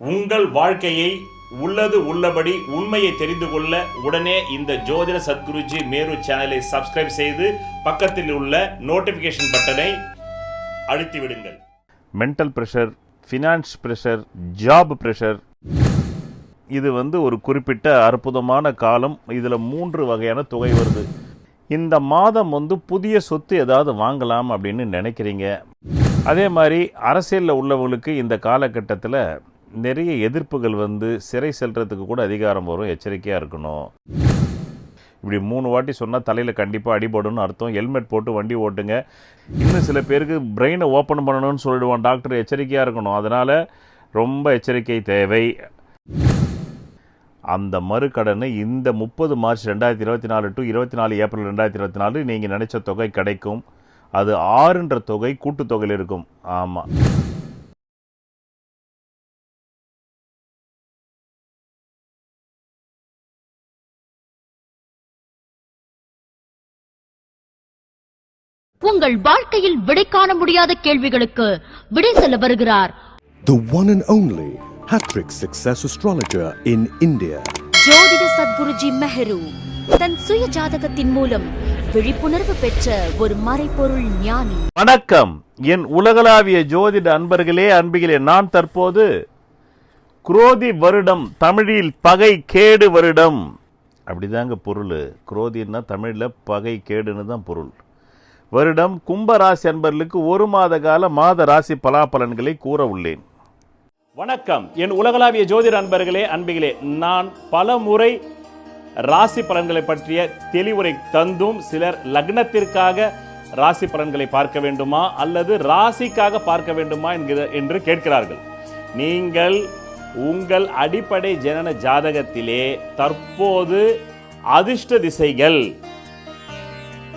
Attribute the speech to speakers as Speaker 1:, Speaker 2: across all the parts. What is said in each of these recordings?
Speaker 1: உங்கள் வாழ்க்கையை உள்ளது உள்ளபடி உண்மையை தெரிந்து கொள்ள உடனே இந்த ஜோதிட சத்குருஜி மேரு சேனலை சப்ஸ்கிரைப் செய்து பக்கத்தில் உள்ள நோட்டிஃபிகேஷன் பட்டனை அழுத்தி விடுங்கள். Mental pressure finance pressure job pressure இது வந்து ஒரு குறிப்பிட்ட அற்புதமான காலம். இதில் மூன்று வகையான தொகை வருது. இந்த மாதம் வந்து புதிய சொத்து ஏதாவது வாங்கலாம் அப்படின்னு நினைக்கிறீங்க. அதே மாதிரி அரசியலில் உள்ளவங்களுக்கு இந்த காலகட்டத்தில் நிறைய எதிர்ப்புகள் வந்து சிறை செல்றதுக்கு கூட அதிகாரம் வரும் எச்சரிக்கையாக இருக்கணும். இப்படி மூணு வாட்டி சொன்னால் தலையில் கண்டிப்பாக அடிபடும்னு அர்த்தம். ஹெல்மெட் போட்டு வண்டி ஓட்டுங்க. இன்னும் சில பேருக்கு பிரெயினை ஓப்பன் பண்ணணும்னு சொல்லிடுவான் டாக்டர் எச்சரிக்கையாக இருக்கணும். அதனால் ரொம்ப எச்சரிக்கை தேவை. அந்த மறுக்கடனை இந்த முப்பது மார்ச் ரெண்டாயிரத்தி இருபத்தி நாலு டு இருபத்தி நாலு ஏப்ரல் ரெண்டாயிரத்தி இருபத்தி நாலு நீங்கள் நினச்ச தொகை கிடைக்கும். அது ஆறுன்ற தொகை கூட்டுத்தொகையில் இருக்கும். ஆமாம்
Speaker 2: உங்கள் வாழ்க்கையில் விடை காண முடியாத கேள்விகளுக்கு விடை சொல்ல வருகிறார்.
Speaker 3: The one and only Hattrick Success Astrologer in India.
Speaker 4: ஜோதிட சத்குருஜி மெஹரு தன் சுய ஜாதகத்தின் மூலம் விழிப்புணர்வு பெற்ற ஒரு மறைபொருள் ஞானி.
Speaker 1: வணக்கம். என் உலகளாவிய ஜோதிட அன்பர்களே அன்பிகளே நான் தற்போது குரோதி வருடம் தமிழில் பகை கேடு வருடம். அப்படிதாங்க பொருள். குரோதின்னா தமிழில் பகை கேடுன்னு தான் பொருள். வருடம் கும்பராசி அன்பர்களுக்கு ஒரு மாத கால மாத ராசி பலாபலன்களை கூற உள்ளேன். வணக்கம். என் உலகளாவிய ஜோதிட அன்பர்களே அன்பிகளே நான் பல முறை ராசி பலன்களை பற்றிய தெளிவுரை தந்தும் சிலர் லக்னத்திற்காக ராசி பலன்களை பார்க்க வேண்டுமா அல்லது ராசிக்காக பார்க்க வேண்டுமா என்கிற என்று கேட்கிறார்கள். நீங்கள் உங்கள் அடிப்படை ஜனன ஜாதகத்திலே தற்போது அதிர்ஷ்ட திசைகள்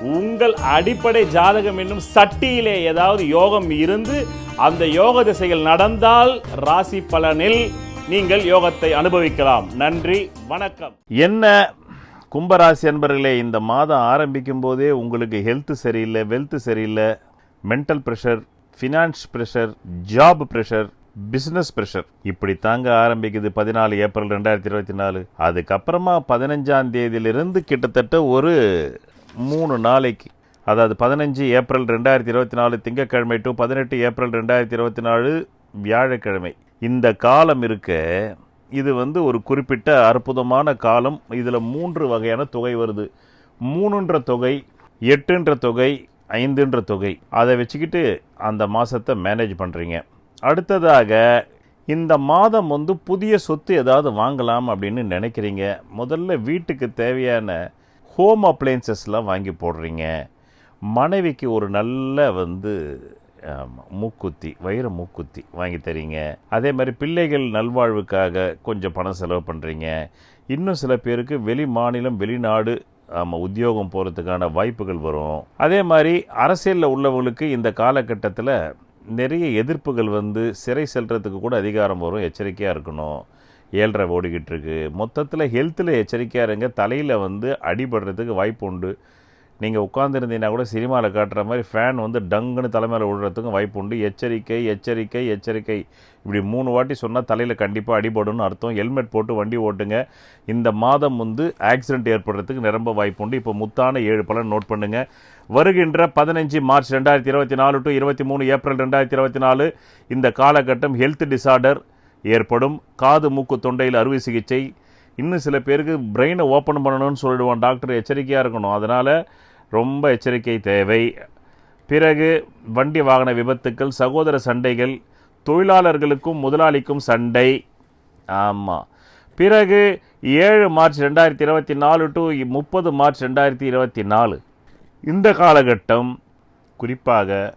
Speaker 1: உங்கள் அடிப்படை ஜாதகம் என்னும் சட்டியிலே ஏதாவது யோகம் இருந்து அந்த யோக திசையில் நடந்தால் ராசி பலனில் நீங்கள் யோகத்தை அனுபவிக்கலாம். நன்றி வணக்கம். என்ன? கும்பராசி அன்பர்களே இந்த மாதம் ஆரம்பிக்கும் போதே உங்களுக்கு ஹெல்த் சரியில்லை வெல்த் சரியில்லை mental pressure finance pressure job pressure business pressure இப்படி தாங்க ஆரம்பிக்குது பதினாலு ஏப்ரல் ரெண்டாயிரத்தி இருபத்தி நாலு. அதுக்கப்புறமா பதினஞ்சாம் தேதியிலிருந்து கிட்டத்தட்ட ஒரு மூணு நாளைக்கு அதாவது பதினஞ்சு ஏப்ரல் ரெண்டாயிரத்தி இருபத்தி நாலு திங்கட்கிழமை டு பதினெட்டு ஏப்ரல் ரெண்டாயிரத்தி இருபத்தி நாலு வியாழக்கிழமை. இந்த காலம் இருக்க இது வந்து ஒரு குறிப்பிட்ட அற்புதமான காலம். இதில் மூன்று வகையான தொகை வருது. மூணுன்ற தொகை எட்டுன்ற தொகை ஐந்துன்ற தொகை. அதை வச்சுக்கிட்டு அந்த மாதத்தை மேனேஜ் பண்ணுறீங்க அடுத்ததாக இந்த மாதம் வந்து புதிய சொத்து ஏதாவது வாங்கலாம் அப்படின்னு நினைக்கிறீங்க. முதல்ல வீட்டுக்கு தேவையான ஹோம் அப்ளையன்சஸ்லாம் வாங்கி போடுறீங்க. மனைவிக்கு ஒரு நல்ல வந்து ஆமாம் மூக்குத்தி வைர மூக்குத்தி வாங்கி தரீங்க. அதே மாதிரி பிள்ளைகள் நல்வாழ்வுக்காக கொஞ்சம் பணம் செலவு பண்ணுறீங்க இன்னும் சில பேருக்கு வெளி மாநிலம் வெளிநாடு ஆமாம் உத்தியோகம் போகிறதுக்கான வாய்ப்புகள் வரும். அதே மாதிரி அரசியலில் உள்ளவங்களுக்கு இந்த காலகட்டத்தில் நிறைய எதிர்ப்புகள் வந்து சிறை செல்றதுக்கு கூட அதிகாரம் வரும் எச்சரிக்கையாக இருக்கணும். ஏழ்ரை ஓடிக்கிட்டு இருக்கு மொத்தத்தில் ஹெல்த்தில் எச்சரிக்கையாக இருங்க. தலையில் வந்து அடிபடுறதுக்கு வாய்ப்பு உண்டு. நீங்கள் உட்காந்துருந்தீங்கன்னா கூட சினிமாவில் காட்டுற மாதிரி ஃபேன் வந்து டங்குன்னு தலைமையில் விடுறதுக்கும் வாய்ப்பு உண்டு. எச்சரிக்கை எச்சரிக்கை எச்சரிக்கை. இப்படி மூணு வாட்டி சொன்னால் தலையில் கண்டிப்பாக அடிபடும்னு அர்த்தம். ஹெல்மெட் போட்டு வண்டி ஓட்டுங்க. இந்த மாதம் வந்து ஆக்சிடென்ட் ஏற்படுறதுக்கு நிரம்ப வாய்ப்பு உண்டு. இப்போ முத்தான ஏழு பலன் நோட் பண்ணுங்கள் வருகின்ற பதினஞ்சு மார்ச் ரெண்டாயிரத்தி இருபத்தி நாலு டு இருபத்தி மூணு ஏப்ரல் ரெண்டாயிரத்தி இருபத்தி நாலு இந்த காலகட்டம் ஹெல்த் டிசார்டர் ஏற்படும். காது மூக்கு தொண்டையில் அறுவை சிகிச்சை. இன்னும் சில பேருக்கு பிரெயினை ஓப்பன் பண்ணணும்னு சொல்லிடுவான். டாக்டர் எச்சரிக்கையாக இருக்கணும். அதனால் ரொம்ப எச்சரிக்கை தேவை. பிறகு வண்டி வாகன விபத்துக்கள் சகோதர சண்டைகள் தொழிலாளர்களுக்கும் முதலாளிக்கும் சண்டை. ஆமாம் பிறகு ஏழு மார்ச் ரெண்டாயிரத்தி இருபத்தி நாலு டு முப்பது மார்ச் ரெண்டாயிரத்தி இருபத்தி நாலு. இந்த காலகட்டம் குறிப்பாக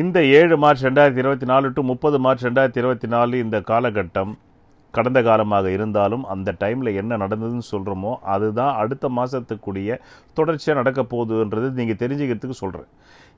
Speaker 1: இந்த ஏழு மார்ச் ரெண்டாயிரத்தி இருபத்தி நாலு டு முப்பது மார்ச் ரெண்டாயிரத்தி இருபத்தி நாலு இந்த காலகட்டம் கடந்த காலமாக இருந்தாலும் அந்த டைமில் என்ன நடந்ததுன்னு சொல்கிறோமோ அதுதான் அடுத்த மாதத்துக்குரிய தொடர்ச்சியாக நடக்க போகுதுன்றது நீங்கள் தெரிஞ்சுக்கிறதுக்கு சொல்கிறேன்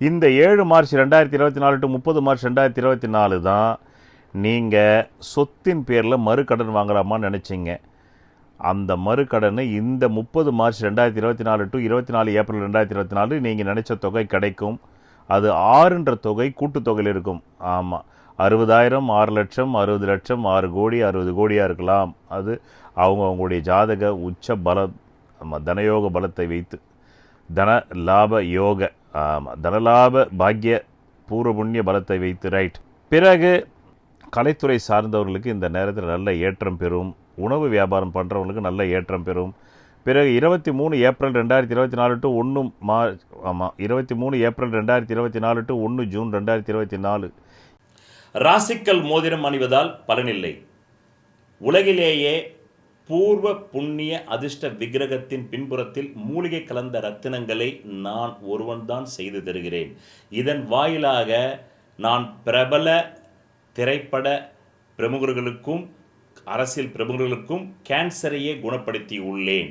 Speaker 1: இந்த ஏழு மார்ச் ரெண்டாயிரத்தி இருபத்தி நாலு டு முப்பது மார்ச் ரெண்டாயிரத்தி இருபத்தி நாலு தான் நீங்கள் சொத்தின் பேரில் மறுக்கடன் வாங்கலாமான்னு நினச்சிங்க. அந்த மறுக்கடனை இந்த முப்பது மார்ச் ரெண்டாயிரத்தி இருபத்தி நாலு டு இருபத்தி நாலு ஏப்ரல் ரெண்டாயிரத்தி இருபத்தி நாலு நீங்கள் நினச்ச தொகை கிடைக்கும். அது ஆறுன்ற தொகை கூட்டுத்தொகையில் இருக்கும். ஆமாம் அறுபதாயிரம் ஆறு லட்சம் அறுபது லட்சம் ஆறு கோடி அறுபது கோடியாக இருக்கலாம். அது அவங்க அவங்களுடைய ஜாதக உச்ச பல தனயோக பலத்தை வைத்து. தன லாப யோக ஆமாம் தனலாப பாக்கிய பூர்வ புண்ணிய பலத்தை வைத்து ரைட் பிறகு கலைத்துறை சார்ந்தவர்களுக்கு இந்த நேரத்தில் நல்ல ஏற்றம் பெறும். உணவு வியாபாரம் பண்ணுறவங்களுக்கு நல்ல ஏற்றம் பெறும். பிறகு இருபத்தி மூணு ஏப்ரல் ரெண்டாயிரத்தி இருபத்தி நாலு டு ஒன்று மார்ச் ஆமாம் இருபத்தி மூணு ஏப்ரல் ரெண்டாயிரத்தி இருபத்தி நாலு டு ஒன்று ஜூன் ரெண்டாயிரத்தி இருபத்தி நாலு.
Speaker 5: ராசிக்கல் மோதிரம் அணிவதால் பலனில்லை. உலகிலேயே பூர்வ புண்ணிய அதிர்ஷ்ட விக்கிரகத்தின் பின்புறத்தில் மூலிகை கலந்த ரத்தினங்களை நான் ஒருவன்தான் செய்து தருகிறேன். இதன் வாயிலாக நான் பிரபல திரைப்பட பிரமுகர்களுக்கும் அரசியல் பிரமுகர்களுக்கும் கேன்சரையே குணப்படுத்தி உள்ளேன்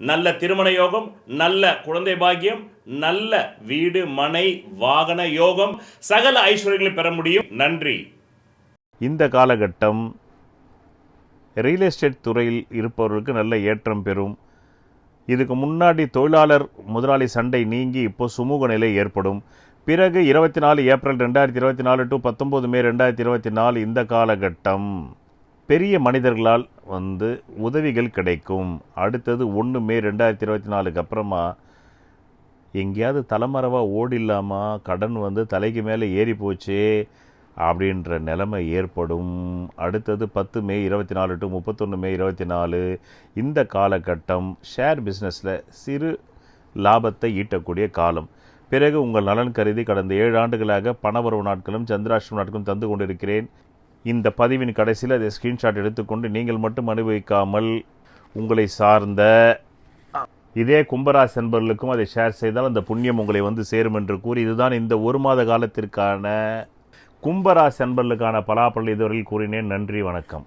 Speaker 5: நல்ல திருமண யோகம் நல்ல குழந்தை பாக்கியம் நல்ல வீடு மனை வாகன யோகம் சகல ஐஸ்வர்யங்களை பெற முடியும். நன்றி.
Speaker 1: இந்த காலகட்டம் ரியல் எஸ்டேட் துறையில் இருப்பவர்களுக்கு நல்ல ஏற்றம் பெறும். இதுக்கு முன்னாடி தொழிலாளர் முதலாளி சண்டை நீங்கி இப்போ சுமூக நிலை ஏற்படும். பிறகு இருபத்தி நாலு ஏப்ரல் ரெண்டாயிரத்தி இருபத்தி நாலு டு பத்தொம்போது மே ரெண்டாயிரத்தி இருபத்தி நாலு இந்த காலகட்டம் பெரிய மனிதர்களால் வந்து உதவிகள் கிடைக்கும். அடுத்தது ஒன்று மே ரெண்டாயிரத்தி இருபத்தி நாலுக்கு அப்புறமா எங்கேயாவது தலைமறைவாக ஓடில்லாமா கடன் வந்து தலைக்கு மேலே ஏறி போச்சு அப்படின்ற நிலைமை ஏற்படும். அடுத்தது பத்து மே இருபத்தி நாலு டு முப்பத்தொன்று மே இருபத்தி நாலு இந்த காலகட்டம் ஷேர் பிஸ்னஸில் சிறு லாபத்தை ஈட்டக்கூடிய காலம். பிறகு உங்கள் நலன் கருதி கடந்த ஏழு ஆண்டுகளாக பணவரவு நாட்களும் சந்திராஷ்டிரம் நாட்களும் தந்து கொண்டிருக்கிறேன். இந்த பதிவின் கடைசியில் அதை ஸ்க்ரீன்ஷாட் எடுத்துக்கொண்டு நீங்கள் மட்டும் அனுபவிக்காமல் உங்களை சார்ந்த இதே கும்பராசி நண்பர்களுக்கும் அதை ஷேர் செய்தால் அந்த புண்ணியம் உங்களை வந்து சேரும் என்று கூறி இதுதான் இந்த ஒரு மாத காலத்திற்கான கும்பராசி நண்பர்களுக்கான பலாப்பல் இதுவரையில் கூறினேன். நன்றி வணக்கம்.